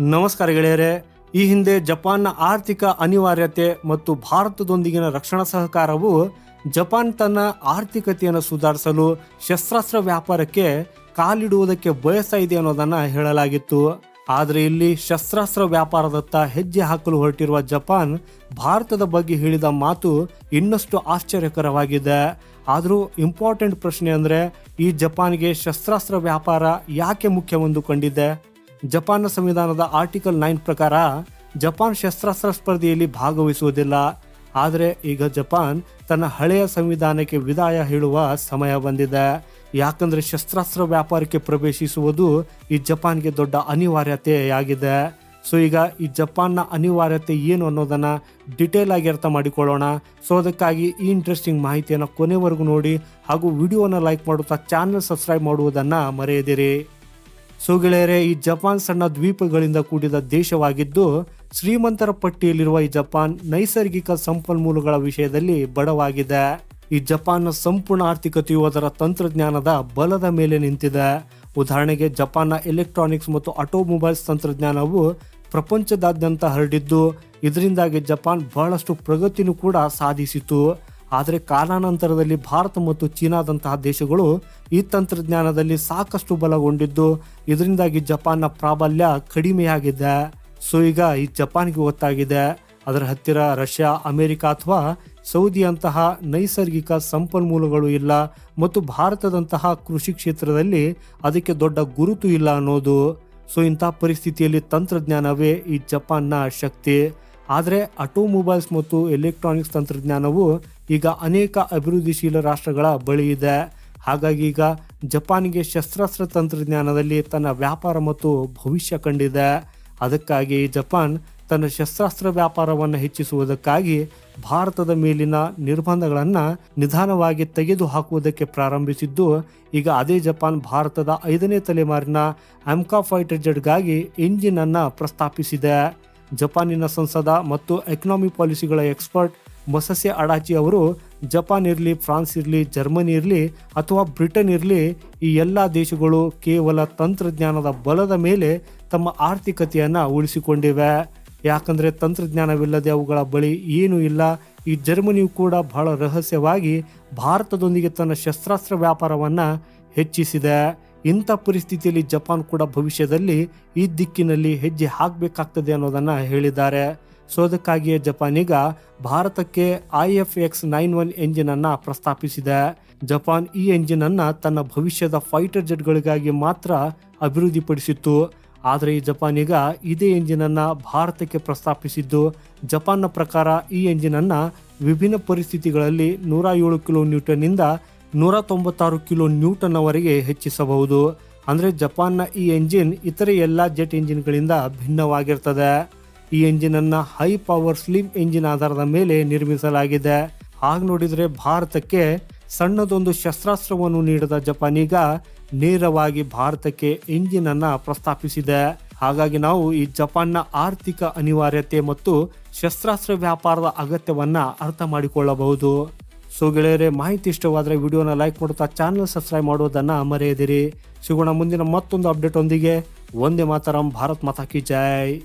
ನಮಸ್ಕಾರ ಗೆಳೆಯರೆ. ಈ ಹಿಂದೆ ಜಪಾನ್ನ ಆರ್ಥಿಕ ಅನಿವಾರ್ಯತೆ ಮತ್ತು ಭಾರತದೊಂದಿಗಿನ ರಕ್ಷಣಾ ಸಹಕಾರವು ಜಪಾನ್ ತನ್ನ ಆರ್ಥಿಕತೆಯನ್ನು ಸುಧಾರಿಸಲು ಶಸ್ತ್ರಾಸ್ತ್ರ ವ್ಯಾಪಾರಕ್ಕೆ ಕಾಲಿಡುವುದಕ್ಕೆ ಬಯಸ್ತಾ ಇದೆ ಅನ್ನೋದನ್ನ ಹೇಳಲಾಗಿತ್ತು. ಆದರೆ ಇಲ್ಲಿ ಶಸ್ತ್ರಾಸ್ತ್ರ ವ್ಯಾಪಾರದತ್ತ ಹೆಜ್ಜೆ ಹಾಕಲು ಹೊರಟಿರುವ ಜಪಾನ್ ಭಾರತದ ಬಗ್ಗೆ ಹೇಳಿದ ಮಾತು ಇನ್ನಷ್ಟು ಆಶ್ಚರ್ಯಕರವಾಗಿದೆ. ಆದರೂ ಇಂಪಾರ್ಟೆಂಟ್ ಪ್ರಶ್ನೆ ಅಂದರೆ ಈ ಜಪಾನ್ಗೆ ಶಸ್ತ್ರಾಸ್ತ್ರ ವ್ಯಾಪಾರ ಯಾಕೆ ಮುಖ್ಯವೆಂದು ಕಂಡಿದೆ ಜಪಾನ್ನ ಸಂವಿಧಾನದ ಆರ್ಟಿಕಲ್ ನೈನ್ ಪ್ರಕಾರ ಜಪಾನ್ ಶಸ್ತ್ರಾಸ್ತ್ರ ಸ್ಪರ್ಧೆಯಲ್ಲಿ ಭಾಗವಹಿಸುವುದಿಲ್ಲ. ಆದರೆ ಈಗ ಜಪಾನ್ ತನ್ನ ಹಳೆಯ ಸಂವಿಧಾನಕ್ಕೆ ವಿದಾಯ ಹೇಳುವ ಸಮಯ ಬಂದಿದೆ. ಯಾಕಂದ್ರೆ ಶಸ್ತ್ರಾಸ್ತ್ರ ವ್ಯಾಪಾರಕ್ಕೆ ಪ್ರವೇಶಿಸುವುದು ಈ ಜಪಾನ್ಗೆ ದೊಡ್ಡ ಅನಿವಾರ್ಯತೆಯಾಗಿದೆ. ಸೊ ಈಗ ಈ ಜಪಾನ್ನ ಅನಿವಾರ್ಯತೆ ಏನು ಅನ್ನೋದನ್ನ ಡಿಟೇಲ್ ಆಗಿ ಅರ್ಥ ಮಾಡಿಕೊಳ್ಳೋಣ. ಸೊ ಅದಕ್ಕಾಗಿ ಈ ಇಂಟ್ರೆಸ್ಟಿಂಗ್ ಮಾಹಿತಿಯನ್ನು ಕೊನೆವರೆಗೂ ನೋಡಿ ಹಾಗೂ ವಿಡಿಯೋನ ಲೈಕ್ ಮಾಡುತ್ತಾ ಚಾನಲ್ ಸಬ್ಸ್ಕ್ರೈಬ್ ಮಾಡುವುದನ್ನ ಮರೆಯದಿರಿ. ಸೊ ಗೆಳೆಯರೆ, ಈ ಜಪಾನ್ ಸಣ್ಣ ದ್ವೀಪಗಳಿಂದ ಕೂಡಿದ ದೇಶವಾಗಿದ್ದು, ಶ್ರೀಮಂತರ ಪಟ್ಟಿಯಲ್ಲಿರುವ ಈ ಜಪಾನ್ ನೈಸರ್ಗಿಕ ಸಂಪನ್ಮೂಲಗಳ ವಿಷಯದಲ್ಲಿ ಬಡವಾಗಿದೆ. ಈ ಜಪಾನ್ನ ಸಂಪೂರ್ಣ ಆರ್ಥಿಕತೆಯು ಅದರ ತಂತ್ರಜ್ಞಾನದ ಬಲದ ಮೇಲೆ ನಿಂತಿದೆ. ಉದಾಹರಣೆಗೆ, ಜಪಾನ್ನ ಎಲೆಕ್ಟ್ರಾನಿಕ್ಸ್ ಮತ್ತು ಆಟೋಮೊಬೈಲ್ಸ್ ತಂತ್ರಜ್ಞಾನವು ಪ್ರಪಂಚದಾದ್ಯಂತ ಹರಡಿದ್ದು, ಇದರಿಂದಾಗಿ ಜಪಾನ್ ಬಹಳಷ್ಟು ಪ್ರಗತಿನೂ ಕೂಡ ಸಾಧಿಸಿತು ಆದರೆ ಕಾಲಾನಂತರದಲ್ಲಿ ಭಾರತ ಮತ್ತು ಚೀನಾದಂತಹ ದೇಶಗಳು ಈ ತಂತ್ರಜ್ಞಾನದಲ್ಲಿ ಸಾಕಷ್ಟು ಬಲಗೊಂಡಿದ್ದು, ಇದರಿಂದಾಗಿ ಜಪಾನ್ನ ಪ್ರಾಬಲ್ಯ ಕಡಿಮೆಯಾಗಿದೆ. ಸೊ, ಈಗ ಈ ಜಪಾನ್ಗೆ ಗೊತ್ತಾಗಿದೆ. ಅದರ ಹತ್ತಿರ ರಷ್ಯಾ, ಅಮೆರಿಕ ಅಥವಾ ಸೌದಿಯಂತಹ ನೈಸರ್ಗಿಕ ಸಂಪನ್ಮೂಲಗಳು ಇಲ್ಲ ಮತ್ತು ಭಾರತದಂತಹ ಕೃಷಿ ಕ್ಷೇತ್ರದಲ್ಲಿ ಅದಕ್ಕೆ ದೊಡ್ಡ ಗುರುತು ಇಲ್ಲ ಅನ್ನೋದು. ಸೊ, ಇಂಥ ಪರಿಸ್ಥಿತಿಯಲ್ಲಿ ತಂತ್ರಜ್ಞಾನವೇ ಈ ಜಪಾನ್ನ ಶಕ್ತಿ. ಆದರೆ ಆಟೋಮೊಬೈಲ್ಸ್ ಮತ್ತು ಎಲೆಕ್ಟ್ರಾನಿಕ್ಸ್ ತಂತ್ರಜ್ಞಾನವು ಈಗ ಅನೇಕ ಅಭಿವೃದ್ಧಿಶೀಲ ರಾಷ್ಟ್ರಗಳ ಬಳಿ ಇದೆ. ಹಾಗಾಗಿ ಈಗ ಜಪಾನ್ಗೆ ಶಸ್ತ್ರಾಸ್ತ್ರ ತಂತ್ರಜ್ಞಾನದಲ್ಲಿ ತನ್ನ ವ್ಯಾಪಾರ ಮತ್ತು ಭವಿಷ್ಯ ಕಂಡಿದೆ. ಅದಕ್ಕಾಗಿ ಜಪಾನ್ ತನ್ನ ಶಸ್ತ್ರಾಸ್ತ್ರ ವ್ಯಾಪಾರವನ್ನು ಹೆಚ್ಚಿಸುವುದಕ್ಕಾಗಿ ಭಾರತದ ಮೇಲಿನ ನಿರ್ಬಂಧಗಳನ್ನು ನಿಧಾನವಾಗಿ ತೆಗೆದು ಹಾಕುವುದಕ್ಕೆ ಪ್ರಾರಂಭಿಸಿದ್ದು, ಈಗ ಅದೇ ಜಪಾನ್ ಭಾರತದ ಐದನೇ ತಲೆಮಾರಿನ ಆಮ್ಕಾ ಫೈಟರ್ ಜೆಟ್ಗಾಗಿ ಇಂಜಿನ್ ಅನ್ನು ಪ್ರಸ್ತಾಪಿಸಿದೆ. ಜಪಾನಿನ ಸಂಸದ ಮತ್ತು ಎಕನಾಮಿ ಪಾಲಿಸಿಗಳ ಎಕ್ಸ್ಪರ್ಟ್ ಮೊಸಸೆ ಅಡಾಚಿ ಅವರು ಜಪಾನ್ ಇರಲಿ, ಫ್ರಾನ್ಸ್ ಇರಲಿ, ಜರ್ಮನಿ ಇರಲಿ ಅಥವಾ ಬ್ರಿಟನ್ ಇರಲಿ ಈ ಎಲ್ಲ ದೇಶಗಳು ಕೇವಲ ತಂತ್ರಜ್ಞಾನದ ಬಲದ ಮೇಲೆ ತಮ್ಮ ಆರ್ಥಿಕತೆಯನ್ನು ಉಳಿಸಿಕೊಂಡಿವೆ. ಯಾಕಂದರೆ ತಂತ್ರಜ್ಞಾನವಿಲ್ಲದೆ ಅವುಗಳ ಬಳಿ ಏನೂ ಇಲ್ಲ. ಈ ಜರ್ಮನಿಯು ಕೂಡ ಬಹಳ ರಹಸ್ಯವಾಗಿ ಭಾರತದೊಂದಿಗೆ ತನ್ನ ಶಸ್ತ್ರಾಸ್ತ್ರ ವ್ಯಾಪಾರವನ್ನು ಹೆಚ್ಚಿಸಿದೆ. ಇಂಥ ಪರಿಸ್ಥಿತಿಯಲ್ಲಿ ಜಪಾನ್ ಕೂಡ ಭವಿಷ್ಯದಲ್ಲಿ ಈ ದಿಕ್ಕಿನಲ್ಲಿ ಹೆಜ್ಜೆ ಹಾಕಬೇಕಾಗ್ತದೆ ಅನ್ನೋದನ್ನು ಹೇಳಿದ್ದಾರೆ. ಸೊ ಅದಕ್ಕಾಗಿಯೇ ಜಪಾನ್ ಈಗ ಭಾರತಕ್ಕೆ I F X nine one engine ಅನ್ನ ಪ್ರಸ್ತಾಪಿಸಿದೆ. ಜಪಾನ್ ಈ ಎಂಜಿನ್ ಅನ್ನ ತನ್ನ ಭವಿಷ್ಯದ ಫೈಟರ್ ಜೆಟ್ಗಳಿಗಾಗಿ ಮಾತ್ರ ಅಭಿವೃದ್ಧಿಪಡಿಸಿತ್ತು. ಆದರೆ ಈ ಜಪಾನ್ ಈಗ ಇದೇ ಎಂಜಿನ್ ಅನ್ನ ಭಾರತಕ್ಕೆ ಪ್ರಸ್ತಾಪಿಸಿದ್ದು. ಜಪಾನ್ನ ಪ್ರಕಾರ ಈ ಎಂಜಿನ್ ಅನ್ನ ವಿಭಿನ್ನ ಪರಿಸ್ಥಿತಿಗಳಲ್ಲಿ ನೂರ ಏಳು ಕಿಲೋ ನ್ಯೂಟನ್ ಇಂದ ನೂರ ತೊಂಬತ್ತಾರು ಕಿಲೋ ನ್ಯೂಟನ್ ವರೆಗೆ ಹೆಚ್ಚಿಸಬಹುದು. ಅಂದ್ರೆ ಜಪಾನ್ನ ಈ ಎಂಜಿನ್ ಇತರೆ ಎಲ್ಲ ಜೆಟ್ ಎಂಜಿನ್ಗಳಿಂದ ಭಿನ್ನವಾಗಿರ್ತದೆ. ಈ ಎಂಜಿನ್ ಅನ್ನ ಹೈ ಪವರ್ ಸ್ಲಿಮ್ ಎಂಜಿನ್ ಆಧಾರದ ಮೇಲೆ ನಿರ್ಮಿಸಲಾಗಿದೆ. ಹಾಗೆ ನೋಡಿದರೆ ಭಾರತಕ್ಕೆ ಸಣ್ಣದೊಂದು ಶಸ್ತ್ರಾಸ್ತ್ರವನ್ನು ನೀಡಿದ ಜಪಾನೀಗ ನೇರವಾಗಿ ಭಾರತಕ್ಕೆ ಎಂಜಿನ್ ಅನ್ನ ಪ್ರಸ್ತಾಪಿಸಿದೆ. ಹಾಗಾಗಿ ನಾವು ಈ ಜಪಾನ್ನ ಆರ್ಥಿಕ ಅನಿವಾರ್ಯತೆ ಮತ್ತು ಶಸ್ತ್ರಾಸ್ತ್ರ ವ್ಯಾಪಾರದ ಅಗತ್ಯವನ್ನ ಅರ್ಥ ಮಾಡಿಕೊಳ್ಳಬಹುದು. ಸೊ ಗೆಳೆಯರೆ, ಮಾಹಿತಿ ಇಷ್ಟವಾದರೆ ವಿಡಿಯೋನ ಲೈಕ್ ಮಾಡುತ್ತಾ ಚಾನಲ್ ಸಬ್ಸ್ಕ್ರೈಬ್ ಮಾಡೋದನ್ನ ಮರೆಯದಿರಿ. ಸಿಗೋಣ ಮುಂದಿನ ಮತ್ತೊಂದು ಅಪ್ಡೇಟ್ ಒಂದಿಗೆ. ಒಂದೇ ಮಾತರಂ, ಭಾರತ್ ಮಾತಾ ಕಿ ಜೈ.